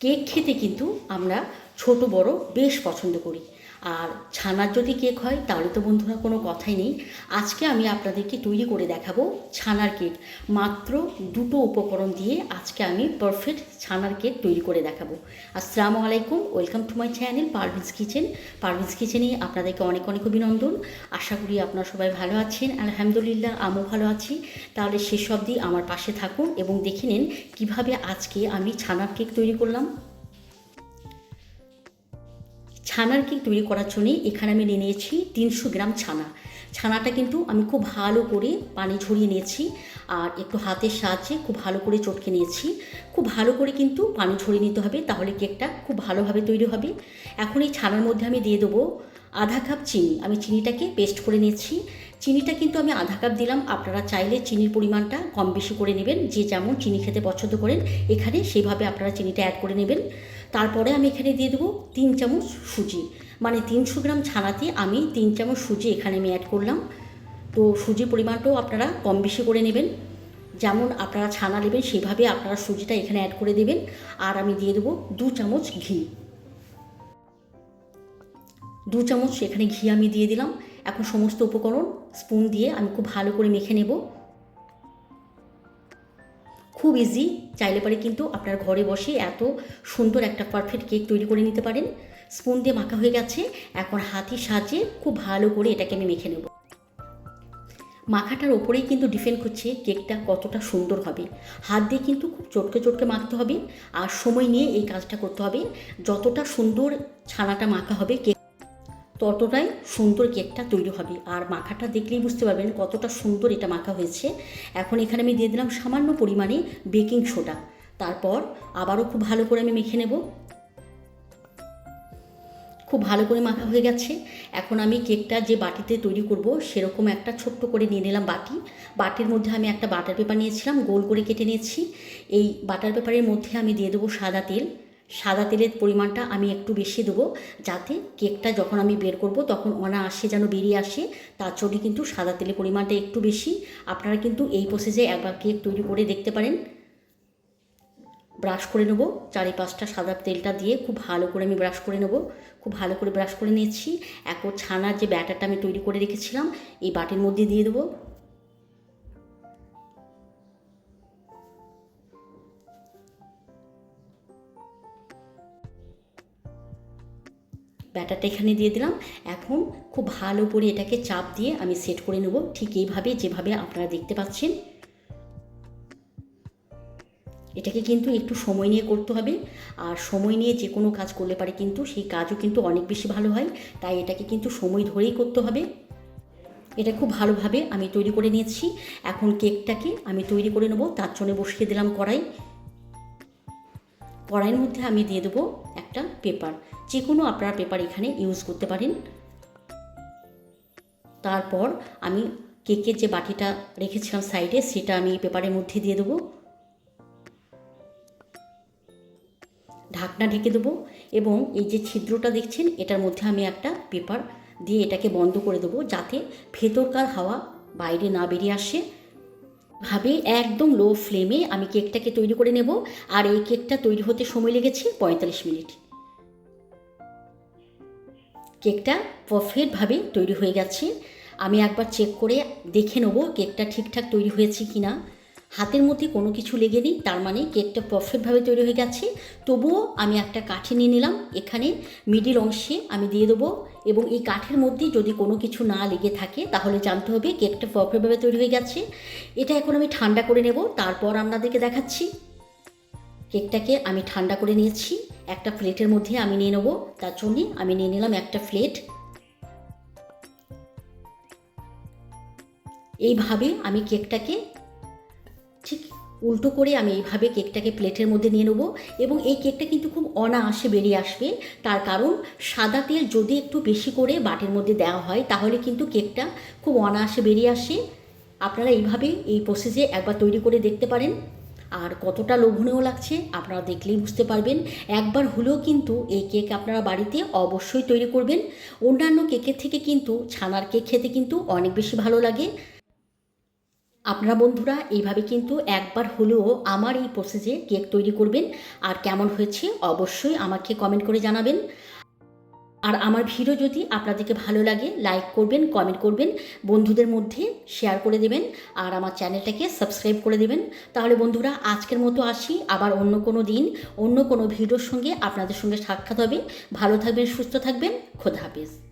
Cake খেতে কিন্তু আমরা ছোট বড় বেশ পছন্দ করি। আর ছানার যদি কেক হয়, তাহলে তো বন্ধুরা কোনো কথাই নেই। আজকে আমি আপনাদেরকে তৈরি করে দেখাবো ছানার কেক। মাত্র দুটো উপকরণ দিয়ে আজকে আমি পারফেক্ট ছানার কেক তৈরি করে দেখাবো। আসসালামু আলাইকুম welcome to my channel Parveen's kitchen Parveen's কিচেনে আপনাদেরকে অনেক অনেক অভিনন্দন। আশা করি আপনারা সবাই ভালো আছেন। আলহামদুলিল্লাহ, আমিও ভালো আছি। তাহলে শেষ অবধি আমার পাশে থাকুন এবং দেখে নিন কীভাবে আজকে আমি ছানার কেক তৈরি করলাম। ছানার কেক তৈরি করার জন্যে এখানে আমি নিয়ে নিয়েছি তিনশো গ্রাম ছানা। ছানাটা কিন্তু আমি খুব ভালো করে পানি ঝরিয়ে নিয়েছি আর একটু হাতের সাহায্যে খুব ভালো করে চটকে নিয়েছি। খুব ভালো করে কিন্তু পানি ঝরিয়ে নিতে হবে তাহলে কেকটা খুব ভালোভাবে তৈরি হবে। এখন এই ছানার মধ্যে আমি দিয়ে দেবো আধা কাপ চিনি। আমি চিনিটাকে পেস্ট করে নিয়েছি। চিনিটা কিন্তু আমি আধা কাপ দিলাম। আপনারা চাইলে চিনির পরিমাণটা কম বেশি করে নেবেন। যে যেমন চিনি খেতে পছন্দ করেন, এখানে সেভাবে আপনারা চিনিটা অ্যাড করে নেবেন। তারপরে আমি এখানে দিয়ে দেবো তিন চামচ সুজি। মানে তিনশো গ্রাম ছানাতে আমি তিন চামচ সুজি এখানে আমি অ্যাড করলাম। তো সুজির পরিমাণটাও আপনারা কম বেশি করে নেবেন। যেমন আপনারা ছানা নেবেন, সেভাবে আপনারা সুজিটা এখানে অ্যাড করে দেবেন। আর আমি দিয়ে দেবো দু চামচ ঘি। দু চামচ এখানে ঘি আমি দিয়ে দিলাম। এখন সমস্ত উপকরণ স্পুন দিয়ে আমি খুব ভালো করে মেখে নেব। খুব ইজি চাইলে পারে কিন্তু আপনার ঘরে বসে এত সুন্দর একটা পারফেক্ট কেক তৈরি করে নিতে পারেন। স্পুন দিয়ে মাখা হয়ে গেছে, এখন হাতের সাহায্যে খুব ভালো করে এটাকে আমি মেখে নেব। মাখাটার ওপরেই কিন্তু ডিপেন্ড করছে কেকটা কতটা সুন্দর হবে। হাত দিয়ে কিন্তু খুব চটকে চটকে মাখতে হবে, আর সময় নিয়ে এই কাজটা করতে হবে। যতটা সুন্দর ছানাটা মাখা হবে কেক ততটাই সুন্দর কেকটা তৈরি হবে। আর মাখাটা দেখলেই বুঝতে পারবেন কতটা সুন্দর এটা মাখা হয়েছে। এখন এখানে আমি দিয়ে দিলাম সামান্য পরিমাণে বেকিং সোডা। তারপর আবারও খুব ভালো করে আমি মেখে নেব। খুব ভালো করে মাখা হয়ে গেছে। এখন আমি কেকটা যে বাটিতে তৈরি করব সেরকম একটা ছোট্ট করে নিয়ে নিলাম বাটি। বাটির মধ্যে আমি একটা বাটার পেপার নিয়েছিলাম, গোল করে কেটে নিয়েছি। এই বাটার পেপারের মধ্যে আমি দিয়ে দেবো সাদা তেল। সাদা তেলের পরিমাণটা আমি একটু বেশি দেবো, যাতে কেকটা যখন আমি বের করব তখন অনায়াসে যেন বেরিয়ে আসে, তার জন্য কিন্তু সাদা তেলের পরিমাণটা একটু বেশি। আপনারা কিন্তু এই প্রসেসে একবার কেক তৈরি করে দেখতে পারেন। ব্রাশ করে নেব চারি পাঁচটা সাদা তেলটা দিয়ে খুব ভালো করে আমি ব্রাশ করে নেব। খুব ভালো করে ব্রাশ করে নিয়েছি। এখন ছানার যে ব্যাটারটা আমি তৈরি করে রেখেছিলাম, এই বাটির মধ্যে দিয়ে দেবো। ব্যাটারটা এখানে দিয়ে দিলাম। এখন খুব ভালো করে এটাকে চাপ দিয়ে আমি সেট করে নেব। ঠিক এইভাবে যেভাবে আপনারা দেখতে পাচ্ছেন। এটাকে কিন্তু একটু সময় নিয়ে করতে হবে। আর সময় নিয়ে যে কোনো কাজ করলে পারে কিন্তু সেই কাজও কিন্তু অনেক বেশি ভালো হয়। তাই এটাকে কিন্তু সময় ধরেই করতে হবে। এটা খুব ভালোভাবে আমি তৈরি করে নিয়েছি। এখন কেকটাকে আমি তৈরি করে নেব। তার জন্য বসিয়ে দিলাম কড়াই। কড়াইয়ের মধ্যে আমি দিয়ে দেবো একটা পেপার। যে কোনো আপনারা পেপার এখানে ইউজ করতে পারেন। তারপর আমি কেকের যে বাটিটা রেখেছিলাম সাইডে, সেটা আমি পেপারের মধ্যে দিয়ে দেবো। ঢাকনা ঢেকে দেবো এবং এই যে ছিদ্রটা দেখছেন, এটার মধ্যে আমি একটা পেপার দিয়ে এটাকে বন্ধ করে দেবো যাতে ভেতরকার হাওয়া বাইরে না বেরিয়ে আসে। ভাবে একদম লো ফ্লেমে আমি কেকটাকে তৈরি করে নেব, আর এই কেকটা তৈরি হতে সময় লেগেছে পঁয়তাল্লিশ মিনিট। কেকটা পারফেক্টভাবে তৈরি হয়ে গেছে। আমি একবার চেক করে দেখে নেব কেকটা ঠিকঠাক তৈরি হয়েছে কি না হাতের মধ্যে কোনো কিছু লেগে নেই, তার মানে কেকটা পারফেক্টভাবে তৈরি হয়ে গেছে। তবুও আমি একটা কাঠি নিয়ে নিলাম, এখানে মিডিল অংশে আমি দিয়ে দেবো এবং এই কাঠের মধ্যে যদি কোনো কিছু না লেগে থাকে, তাহলে জানতে হবে কেকটা পারফেক্টভাবে তৈরি হয়ে গেছে। এটা এখন আমি ঠান্ডা করে নেব, তারপর আপনাদেরকে দেখাচ্ছি। কেকটাকে আমি ঠান্ডা করে নিয়েছি, একটা প্লেটের মধ্যে আমি নিয়ে নেব, তার জন্যে আমি নিয়ে নিলাম একটা প্লেট। এইভাবে আমি কেকটাকে উল্টো করে আমি এইভাবে কেকটাকে প্লেটের মধ্যে নিয়ে নেব এবং এই কেকটা কিন্তু খুব অনায়াসে বেরিয়ে আসবে। তার কারণ সাদা তেল যদি একটু বেশি করে বাটির মধ্যে দেওয়া হয়, তাহলে কিন্তু কেকটা খুব অনায়াসে বেরিয়ে আসে। আপনারা এইভাবে এই প্রসেসে একবার তৈরি করে দেখতে পারেন। আর কতটা লোভনীয় লাগছে আপনারা দেখলেই বুঝতে পারবেন। একবার হলেও কিন্তু এই কেক আপনারা বাড়িতে অবশ্যই তৈরি করবেন। অন্যান্য কেকের থেকে কিন্তু ছানার কেক খেতে কিন্তু অনেক বেশি ভালো লাগে। আপনারা বন্ধুরা, এইভাবে কিন্তু একবার হলেও আমার এই প্রসেসে কেক তৈরি করবেন। আর কেমন হয়েছে অবশ্যই আমাকে কমেন্ট করে জানাবেন। আর আমার ভিডিও যদি আপনাদেরকে ভালো লাগে লাইক করবেন কমেন্ট করবেন, বন্ধুদের মধ্যে শেয়ার করে দেবেন, আর আমার চ্যানেলটাকে সাবস্ক্রাইব করে দেবেন। তাহলে বন্ধুরা, আজকের মতো আসি, আবার অন্য কোনো দিন, অন্য কোনো ভিডিওর সঙ্গে আপনাদের সঙ্গে সাক্ষাৎ হবে। ভালো থাকবেন, সুস্থ থাকবেন, খোদা হাফেজ।